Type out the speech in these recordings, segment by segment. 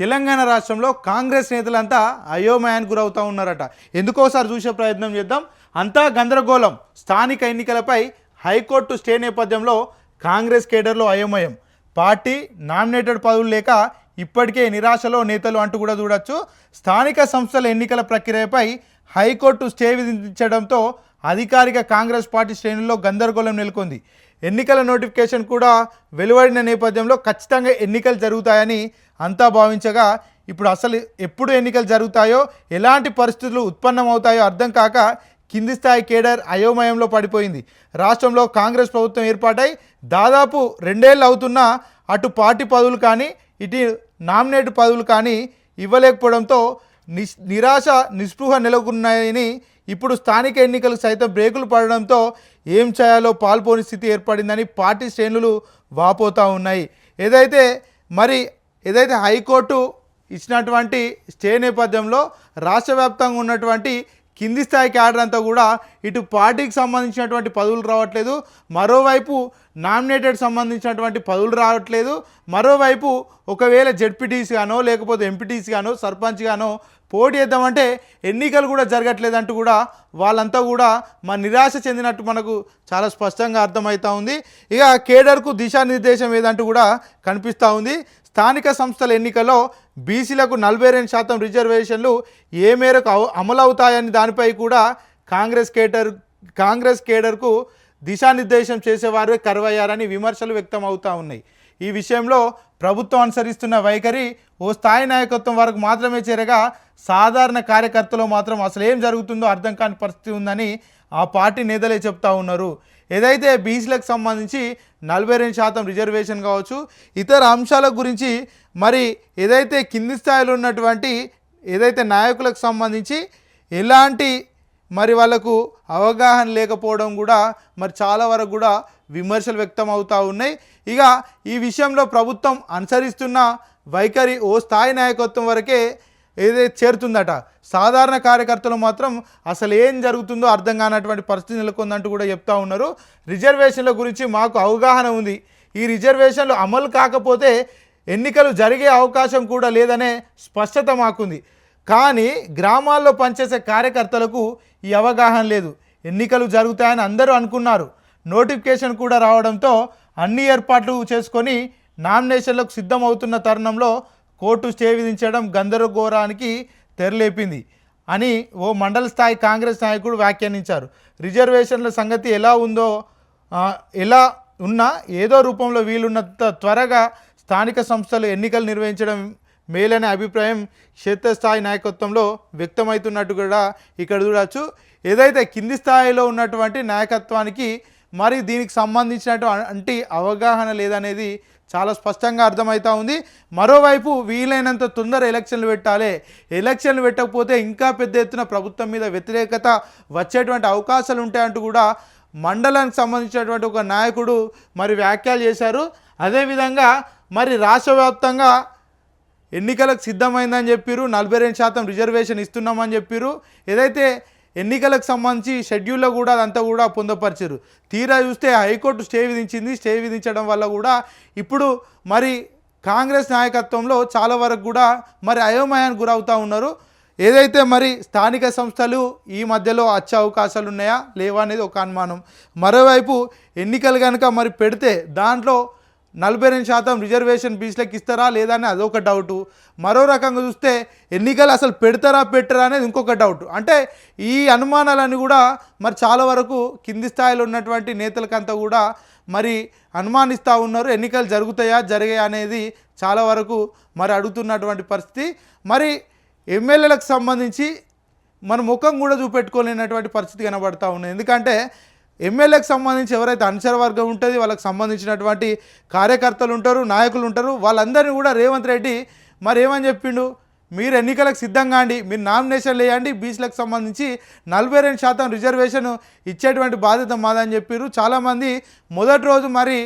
తెలంగాణ రాష్ట్రంలో కాంగ్రెస్ నేతలంతా అయోమయానికి గురవుతూ ఉన్నారట. ఎందుకోసారి చూసే ప్రయత్నం చేద్దాం. అంతా గందరగోళం. స్థానిక ఎన్నికలపై హైకోర్టు స్టే నేపథ్యంలో కాంగ్రెస్ కేడర్లో అయోమయం. పార్టీ నామినేటెడ్ పదవులు లేక ఇప్పటికే నిరాశలో నేతలు అంటూ కూడా చూడొచ్చు. స్థానిక సంస్థల ఎన్నికల ప్రక్రియపై హైకోర్టు స్టే విధించడంతో అధికారిక కాంగ్రెస్ పార్టీ శ్రేణుల్లో గందరగోళం నెలకొంది. ఎన్నికల నోటిఫికేషన్ కూడా వెలువడిన నేపథ్యంలో ఖచ్చితంగా ఎన్నికలు జరుగుతాయని అంతా భావించగా ఇప్పుడు అసలు ఎప్పుడు ఎన్నికలు జరుగుతాయో ఎలాంటి పరిస్థితులు ఉత్పన్నమవుతాయో అర్థం కాక కింది స్థాయి కేడర్ అయోమయంలో పడిపోయింది. రాష్ట్రంలో కాంగ్రెస్ ప్రభుత్వం ఏర్పాటై దాదాపు రెండేళ్ళు అవుతున్నా అటు పార్టీ పదవులు కానీ ఇటు నామినేట్ పదవులు కానీ ఇవ్వలేకపోవడంతో నిస్ నిరాశ నిస్పృహ నెలకొన్నాయని ఇప్పుడు స్థానిక ఎన్నికలు సైతం బ్రేకులు పడడంతో ఏం చేయాలో పాల్పోని స్థితి ఏర్పడిందని పార్టీ శ్రేణులు వాపోతూ ఉన్నాయి. ఏదైతే మరి ఏదైతే హైకోర్టు ఇచ్చినటువంటి స్టే నేపథ్యంలో రాష్ట్ర వ్యాప్తంగా ఉన్నటువంటి కింది స్థాయి క్యాడర్ అంతా కూడా ఇటు పార్టీకి సంబంధించినటువంటి పదవులు రావట్లేదు. మరోవైపు నామినేటెడ్ సంబంధించినటువంటి పదవులు రావట్లేదు. మరోవైపు ఒకవేళ జడ్పీటీసీ గానో లేకపోతే ఎంపీటీసీ గానో సర్పంచ్ గానో పోటీ చేద్దామంటే ఎన్నికలు కూడా జరగట్లేదంటూ కూడా వాళ్ళంతా కూడా మా నిరాశ చెందినట్టు మనకు చాలా స్పష్టంగా అర్థమవుతూ ఉంది. ఇక కేడర్కు దిశానిర్దేశం ఏదంటూ కూడా కనిపిస్తూ ఉంది. స్థానిక సంస్థల ఎన్నికల్లో బీసీలకు నలభై రెండు శాతం రిజర్వేషన్లు ఏ మేరకు అమలవుతాయని దానిపై కూడా కాంగ్రెస్ కేటర్ కాంగ్రెస్ కేడర్కు దిశానిర్దేశం చేసేవారే కరువయ్యారని విమర్శలు వ్యక్తం అవుతూ ఉన్నాయి. ఈ విషయంలో ప్రభుత్వం అనుసరిస్తున్న వైఖరి ఓ స్థాయి నాయకత్వం వరకు మాత్రమే చేరగా సాధారణ కార్యకర్తలు మాత్రం అసలు ఏం జరుగుతుందో అర్థం కాని పరిస్థితి ఉందని ఆ పార్టీ నేతలే చెప్తా ఉన్నారు. ఏదైతే బీసీలకు సంబంధించి నలభై రెండు శాతం రిజర్వేషన్ కావచ్చు ఇతర అంశాల గురించి మరి ఏదైతే కింది స్థాయిలో ఉన్నటువంటి ఏదైతే నాయకులకు సంబంధించి ఎలాంటి మరి వాళ్ళకు అవగాహన లేకపోవడం కూడా మరి చాలా వరకు కూడా విమర్శలు వ్యక్తం అవుతూ ఉన్నాయి. ఇక ఈ విషయంలో ప్రభుత్వం అనుసరిస్తున్న వైఖరి ఓ స్థాయి నాయకత్వం వరకే ఏదైతే చేరుతుందట. సాధారణ కార్యకర్తలు మాత్రం అసలు ఏం జరుగుతుందో అర్థం కానటువంటి పరిస్థితి నెలకొందంటూ కూడా చెప్తా ఉన్నారు. రిజర్వేషన్ల గురించి మాకు అవగాహన ఉంది. ఈ రిజర్వేషన్లు అమలు కాకపోతే ఎన్నికలు జరిగే అవకాశం కూడా లేదనే స్పష్టత మాకుంది. కానీ గ్రామాల్లో పనిచేసే కార్యకర్తలకు ఈ అవగాహన లేదు. ఎన్నికలు జరుగుతాయని అందరూ అనుకున్నారు. నోటిఫికేషన్ కూడా రావడంతో అన్ని ఏర్పాట్లు చేసుకొని నామినేషన్లకు సిద్ధమవుతున్న తరుణంలో కోర్టు స్టే విధించడం గందరగోరానికి తెరలేపింది అని ఓ మండల స్థాయి కాంగ్రెస్ నాయకుడు వ్యాఖ్యానించారు. రిజర్వేషన్ల సంగతి ఎలా ఉందో ఎలా ఉన్నా ఏదో రూపంలో వీలున్నంత త్వరగా స్థానిక సంస్థలు ఎన్నికలు నిర్వహించడం మేలనే అభిప్రాయం క్షేత్రస్థాయి నాయకత్వంలో వ్యక్తమవుతున్నట్టు కూడా ఇక్కడ చూడవచ్చు ఏదైతే కింది స్థాయిలో ఉన్నటువంటి నాయకత్వానికి మరి దీనికి సంబంధించినటువంటి అవగాహన లేదనేది చాలా స్పష్టంగా అర్థమవుతా ఉంది. మరోవైపు వీలైనంత తొందర ఎలక్షన్లు పెట్టాలి. ఎలక్షన్లు పెట్టకపోతే ఇంకా పెద్ద ఎత్తున ప్రభుత్వం మీద వ్యతిరేకత వచ్చేటువంటి అవకాశాలు ఉంటాయంటూ కూడా మండలానికి సంబంధించినటువంటి ఒక నాయకుడు మరి వ్యాఖ్యలు చేశారు. అదేవిధంగా మరి రాష్ట్ర వ్యాప్తంగా ఎన్నికలకు సిద్ధమైందని చెప్పారు నలభై రెండు శాతం రిజర్వేషన్ ఇస్తున్నామని చెప్పారు ఏదైతే ఎన్నికలకు సంబంధించి షెడ్యూల్లో కూడా అదంతా కూడా పొందపరిచారు తీరా చూస్తే హైకోర్టు స్టే విధించింది. స్టే విధించడం వల్ల కూడా ఇప్పుడు మరి కాంగ్రెస్ నాయకత్వంలో చాలా వరకు కూడా మరి అయోమయానికి గురవుతూ ఉన్నారు. ఏదైతే మరి స్థానిక సంస్థలు ఈ మధ్యలో వచ్చే అవకాశాలు ఉన్నాయా లేవా అనేది ఒక అనుమానం. మరోవైపు ఎన్నికలు కనుక మరి పెడితే దాంట్లో నలభై రెండు శాతం రిజర్వేషన్ బీచ్లకు ఇస్తారా లేదా అని అదొక డౌటు మరో రకంగా చూస్తే ఎన్నికలు అసలు పెడతారా పెట్టరా అనేది ఇంకొక డౌట్ అంటే ఈ అనుమానాలన్నీ కూడా మరి చాలా వరకు కింది స్థాయిలో ఉన్నటువంటి నేతలకంతా కూడా మరి అనుమానిస్తూ ఉన్నారు. ఎన్నికలు జరుగుతాయా జరిగాయా అనేది చాలా వరకు మరి అడుగుతున్నటువంటి పరిస్థితి. మరి ఎమ్మెల్యేలకు సంబంధించి మన ముఖం కూడా చూపెట్టుకోలేనటువంటి పరిస్థితి కనబడతా ఉంది ఎందుకంటే ఎమ్మెల్యేకి సంబంధించి ఎవరైతే అనుచర వర్గం ఉంటుంది వాళ్ళకి సంబంధించినటువంటి కార్యకర్తలు ఉంటారు నాయకులు ఉంటారు వాళ్ళందరినీ కూడా రేవంత్ రెడ్డి మరి ఏమని చెప్పిండు? మీరు ఎన్నికలకు సిద్ధంగా అండి మీరు నామినేషన్లు వేయండి బీసీలకు సంబంధించి నలభై రెండు శాతం రిజర్వేషన్ ఇచ్చేటువంటి బాధ్యత మాదని చెప్పారు చాలామంది మొదటి రోజు మరి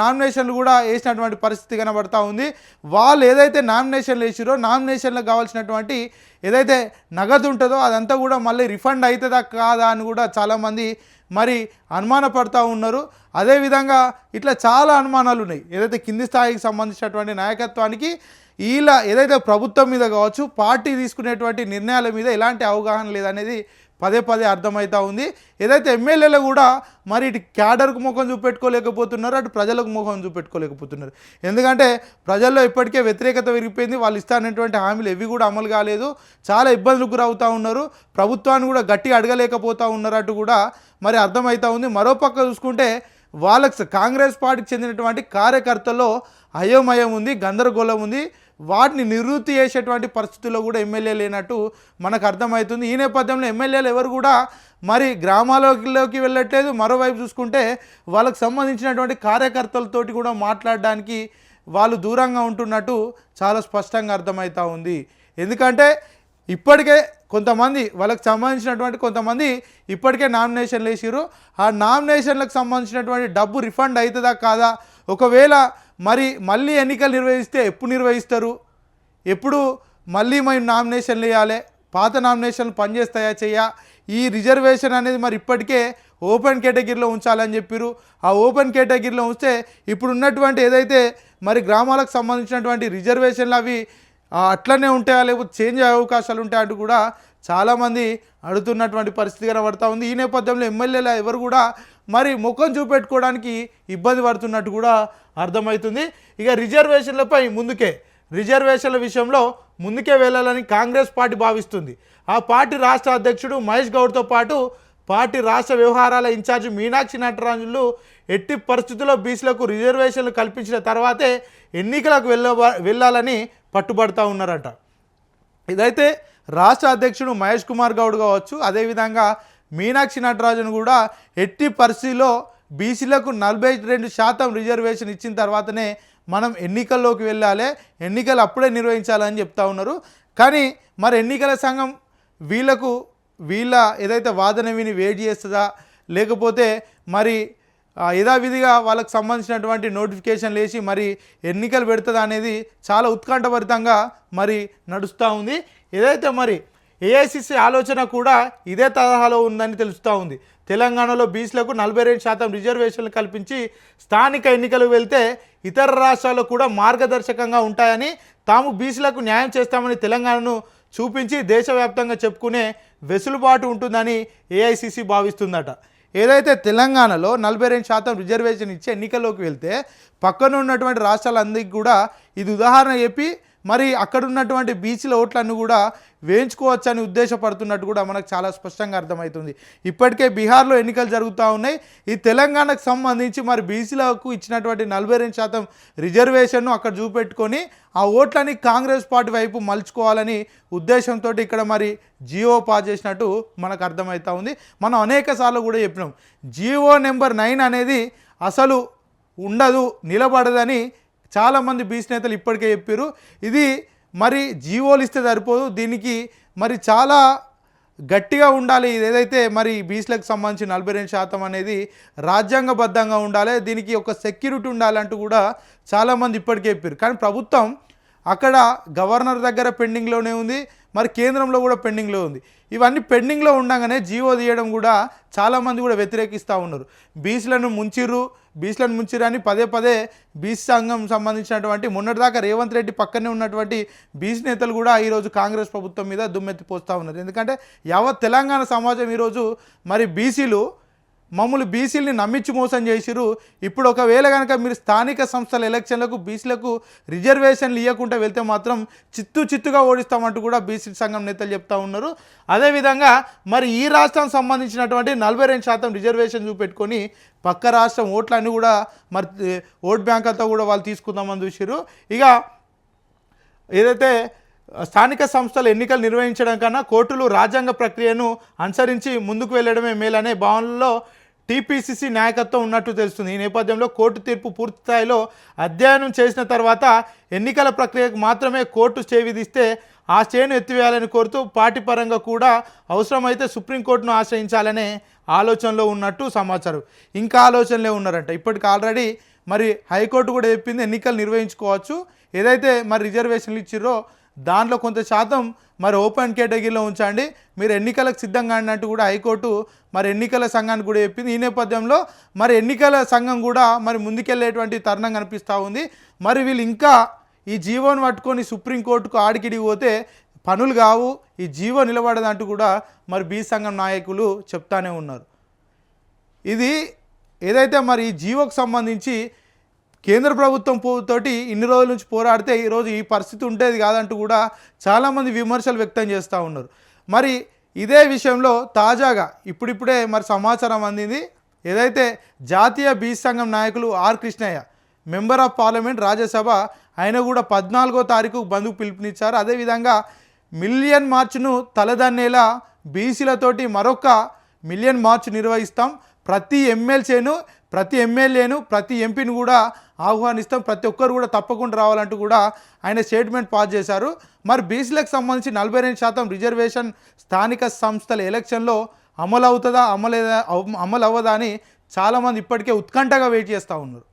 నామినేషన్లు కూడా వేసినటువంటి పరిస్థితి కనబడతా ఉంది. వాళ్ళు ఏదైతే నామినేషన్లు వేసిరో నామినేషన్లకు కావాల్సినటువంటి ఏదైతే నగదు ఉంటుందో అదంతా కూడా మళ్ళీ రిఫండ్ అవుతుందా కాదా అని కూడా చాలామంది మరి అనుమానపడుతూ ఉన్నారు. అదేవిధంగా ఇట్లా చాలా అనుమానాలు ఉన్నాయి. ఏదైతే కింది స్థాయికి సంబంధించినటువంటి నాయకత్వానికి వీళ్ళ ఏదైతే ప్రభుత్వం మీద కావచ్చు పార్టీ తీసుకునేటువంటి నిర్ణయాల మీద ఎలాంటి అవగాహన లేదనేది పదే పదే అర్థమవుతూ ఉంది. ఏదైతే ఎమ్మెల్యేలు కూడా మరి ఇటు క్యాడర్కు ముఖం చూపెట్టుకోలేకపోతున్నారు అటు ప్రజలకు ముఖం చూపెట్టుకోలేకపోతున్నారు. ఎందుకంటే ప్రజల్లో ఇప్పటికే వ్యతిరేకత విరిగిపోయింది. వాళ్ళు ఇస్తానటువంటి హామీలు ఎవి కూడా అమలు కాలేదు. చాలా ఇబ్బందులకు గురవుతూ ఉన్నారు. ప్రభుత్వాన్ని కూడా గట్టిగా అడగలేకపోతూ ఉన్నారు అటు కూడా. మరి అర్థమవుతూ ఉంది. మరోపక్క చూసుకుంటే వాళ్ళకి కాంగ్రెస్ పార్టీకి చెందినటువంటి కార్యకర్తల్లో అయోమయం ఉంది గందరగోళం ఉంది. వాటిని నివృత్తి చేసేటువంటి పరిస్థితుల్లో కూడా ఎమ్మెల్యే లేనట్టు మనకు అర్థమవుతుంది. ఈ నేపథ్యంలో ఎమ్మెల్యేలు ఎవరు కూడా మరి గ్రామాలలోకి వెళ్ళట్లేదు. మరోవైపు చూసుకుంటే వాళ్ళకి సంబంధించినటువంటి కార్యకర్తలతోటి కూడా మాట్లాడడానికి వాళ్ళు దూరంగా ఉంటున్నట్టు చాలా స్పష్టంగా అర్థమవుతూ ఉంది. ఎందుకంటే ఇప్పటికే కొంతమంది వాళ్ళకి సంబంధించినటువంటి కొంతమంది ఇప్పటికే నామినేషన్లు వేసిరు ఆ నామినేషన్లకు సంబంధించినటువంటి డబ్బు రిఫండ్ అవుతుందా కాదా? ఒకవేళ మరి మళ్ళీ ఎన్నికలు నిర్వహిస్తే ఎప్పుడు నిర్వహిస్తారు? ఎప్పుడు మళ్ళీ మేము నామినేషన్లు వేయాలి? పాత నామినేషన్లు పనిచేస్తాయా చెయ్యా? ఈ రిజర్వేషన్ అనేది మరి ఇప్పటికే ఓపెన్ కేటగిరీలో ఉంచాలని చెప్పారు ఆ ఓపెన్ కేటగిరీలో ఉంచితే ఇప్పుడు ఉన్నటువంటి ఏదైతే మరి గ్రామాలకు సంబంధించినటువంటి రిజర్వేషన్లు అవి అట్లనే ఉంటాయా? లేకపోతే చేంజ్ అయ్యే అవకాశాలు ఉంటాయి? అంటూ కూడా చాలామంది అడుగుతున్నటువంటి పరిస్థితి కనబడతా ఉంది. ఈ నేపథ్యంలో ఎమ్మెల్యేలు ఎవరు కూడా మరి ముఖం చూపెట్టుకోవడానికి ఇబ్బంది పడుతున్నట్టు కూడా అర్థమవుతుంది. ఇక రిజర్వేషన్లపై ముందుకే రిజర్వేషన్ల విషయంలో ముందుకే వెళ్ళాలని కాంగ్రెస్ పార్టీ భావిస్తుంది. ఆ పార్టీ రాష్ట్ర అధ్యక్షుడు మహేష్ గౌడ్తో పాటు పార్టీ రాష్ట్ర వ్యవహారాల ఇన్ఛార్జ్ మీనాక్షి నటరాజులు ఎట్టి పరిస్థితుల్లో బీసీలకు రిజర్వేషన్లు కల్పించిన తర్వాతే ఎన్నికలకు వెళ్ళ వెళ్ళాలని పట్టుబడతా ఉన్నారట. ఇదైతే రాష్ట్ర అధ్యక్షుడు మహేష్ కుమార్ గౌడ్ కావచ్చు అదేవిధంగా మీనాక్షి నటరాజన్ కూడా ఎట్టి పరిస్థితిలో బీసీలకు నలభై రెండు శాతం రిజర్వేషన్ ఇచ్చిన తర్వాతనే మనం ఎన్నికల్లోకి వెళ్ళాలి. ఎన్నికలు అప్పుడే నిర్వహించాలని చెప్తా ఉన్నారు. కానీ మరి ఎన్నికల సంఘం వీళ్ళకు వీళ్ళ ఏదైతే వాదన విని వేడి చేస్తుందా? లేకపోతే మరి యథావిధిగా వాళ్ళకు సంబంధించినటువంటి నోటిఫికేషన్ లేచి మరి ఎన్నికలు పెడుతుందా అనేది చాలా ఉత్కంఠభరితంగా మరి నడుస్తూ ఉంది. ఏదైతే మరి ఏఐసిసి ఆలోచన కూడా ఇదే తరహాలో ఉందని తెలుస్తూ ఉంది. తెలంగాణలో బీసీలకు నలభై రెండు శాతం రిజర్వేషన్లు కల్పించి స్థానిక ఎన్నికలు వెళ్తే ఇతర రాష్ట్రాల్లో కూడా మార్గదర్శకంగా ఉంటాయని తాము బీసీలకు న్యాయం చేస్తామని తెలంగాణను చూపించి దేశవ్యాప్తంగా చెప్పుకునే వెసులుబాటు ఉంటుందని ఏఐసిసి భావిస్తుందట. ఏదైతే తెలంగాణలో నలభై రెండు శాతం రిజర్వేషన్ ఇచ్చి ఎన్నికల్లోకి వెళ్తే పక్కన ఉన్నటువంటి రాష్ట్రాలందరికీ కూడా ఇది ఉదాహరణ చెప్పి మరి అక్కడ ఉన్నటువంటి బీచ్ల ఓట్లన్నీ కూడా వేయించుకోవచ్చని ఉద్దేశపడుతున్నట్టు కూడా మనకు చాలా స్పష్టంగా అర్థమవుతుంది. ఇప్పటికే బీహార్లో ఎన్నికలు జరుగుతూ ఉన్నాయి. ఈ తెలంగాణకు సంబంధించి మరి బీసీలకు ఇచ్చినటువంటి నలభై రెండు శాతం రిజర్వేషన్ను అక్కడ చూపెట్టుకొని ఆ ఓట్లని కాంగ్రెస్ పార్టీ వైపు మలుచుకోవాలని ఉద్దేశంతో ఇక్కడ మరి జియో పాస్ చేసినట్టు మనకు అర్థమవుతూ ఉంది. మనం అనేక సార్లు కూడా చెప్పినాం. జియో నెంబర్ నైన్ అనేది అసలు ఉండదు నిలబడదని చాలామంది బీసీ నేతలు ఇప్పటికే చెప్పారు ఇది మరి జీవోలు ఇస్తే సరిపోదు. దీనికి మరి చాలా గట్టిగా ఉండాలి. ఏదైతే మరి బీసీలకు సంబంధించి నలభై రెండు శాతం అనేది రాజ్యాంగబద్ధంగా ఉండాలి. దీనికి ఒక సెక్యూరిటీ ఉండాలంటూ కూడా చాలామంది ఇప్పటికే చెప్పారు కానీ ప్రభుత్వం అక్కడ గవర్నర్ దగ్గర పెండింగ్లోనే ఉంది. మరి కేంద్రంలో కూడా పెండింగ్లో ఉంది. ఇవన్నీ పెండింగ్లో ఉండగానే జీవో తీయడం కూడా చాలామంది కూడా వ్యతిరేకిస్తూ ఉన్నారు. బీసీలను ముంచిర్రు. బీసీలను ముంచిరని పదే పదే బీసీ సంఘం సంబంధించినటువంటి మొన్నటిదాకా రేవంత్ రెడ్డి పక్కనే ఉన్నటువంటి బీసీ నేతలు కూడా ఈరోజు కాంగ్రెస్ ప్రభుత్వం మీద దుమ్మెత్తి పోస్తూ ఉన్నారు. ఎందుకంటే యావత్ తెలంగాణ సమాజం ఈరోజు మరి బీసీలు మమ్మల్ని బీసీలని నమ్మించి మోసం చేసిరు ఇప్పుడు ఒకవేళ కనుక మీరు స్థానిక సంస్థల ఎలక్షన్లకు బీసీలకు రిజర్వేషన్లు ఇవ్వకుండా వెళ్తే మాత్రం చిత్తు చిత్తుగా ఓడిస్తామంటూ కూడా బీసీ సంఘం నేతలు చెప్తా ఉన్నారు. అదేవిధంగా మరి ఈ రాష్ట్రం సంబంధించినటువంటి నలభై రెండు శాతం రిజర్వేషన్ చూపెట్టుకొని పక్క రాష్ట్రం ఓట్లన్నీ కూడా మరి ఓట్ బ్యాంక్ అంతా కూడా వాళ్ళు తీసుకుందామని చూసిరు ఇక ఏదైతే స్థానిక సంస్థలు ఎన్నికలు నిర్వహించడం కన్నా కోర్టులు రాజ్యాంగ ప్రక్రియను అనుసరించి ముందుకు వెళ్ళడమే మేలనే భావనలో టీపీసీసీ నాయకత్వం ఉన్నట్టు తెలుస్తుంది. ఈ నేపథ్యంలో కోర్టు తీర్పు పూర్తి స్థాయిలో అధ్యయనం చేసిన తర్వాత ఎన్నికల ప్రక్రియకు మాత్రమే కోర్టు స్టే విధిస్తే ఆ స్టేను ఎత్తివేయాలని కోరుతూ పార్టీ పరంగా కూడా అవసరమైతే సుప్రీంకోర్టును ఆశ్రయించాలనే ఆలోచనలో ఉన్నట్టు సమాచారం. ఇంకా ఆలోచనలే ఉన్నారంట. ఇప్పటికి ఆల్రెడీ మరి హైకోర్టు కూడా చెప్పింది ఎన్నికలు నిర్వహించుకోవచ్చు. ఏదైతే మరి రిజర్వేషన్లు ఇచ్చిర్రో దాంట్లో కొంత శాతం మరి ఓపెన్ కేటగిరీలో ఉంచండి. మీరు ఎన్నికలకు సిద్ధంగా అన్నట్టు కూడా హైకోర్టు మరి ఎన్నికల సంఘానికి కూడా చెప్పింది. ఈ నేపథ్యంలో మరి ఎన్నికల సంఘం కూడా మరి ముందుకెళ్ళేటువంటి తరుణం కనిపిస్తూ ఉంది. మరి వీళ్ళు ఇంకా ఈ జీవోను పట్టుకొని సుప్రీంకోర్టుకు ఆడికిడికి పోతే పనులు కావు. ఈ జీవో నిలబడదంటూ కూడా మరి బీ సంఘం నాయకులు చెప్తానే ఉన్నారు. ఇది ఏదైతే మరి ఈ జీవోకు సంబంధించి కేంద్ర ప్రభుత్వం తోటి ఇన్ని రోజుల నుంచి పోరాడితే ఈరోజు ఈ పరిస్థితి ఉండేది కాదంటూ కూడా చాలామంది విమర్శలు వ్యక్తం చేస్తూ ఉన్నారు. మరి ఇదే విషయంలో తాజాగా ఇప్పుడిప్పుడే మరి సమాచారం అందింది. ఏదైతే జాతీయ బీజ్ సంఘం నాయకులు R Krishnaiah member of parliament Rajya Sabha కూడా పద్నాలుగో తారీఖు బంధుకు పిలుపునిచ్చారు. అదేవిధంగా మిలియన్ మార్చ్ను తలదన్నేలా బీసీలతోటి మరొక మిలియన్ మార్చ్ నిర్వహిస్తాం. ప్రతి ఎమ్మెల్సీను ప్రతి ఎమ్మెల్యేను ప్రతి ఎంపీని కూడా ఆహ్వానిస్తాం. ప్రతి ఒక్కరు కూడా తప్పకుండా రావాలంటూ కూడా ఆయన స్టేట్మెంట్ పాస్ చేశారు. మరి బీసీలకు సంబంధించి నలభై రెండు శాతం రిజర్వేషన్ స్థానిక సంస్థల ఎలక్షన్లో అమలు అవుతుందా అమలు అమలు అవ్వదా అని చాలామంది ఇప్పటికే ఉత్కంఠగా వెయిట్ చేస్తూ ఉన్నారు.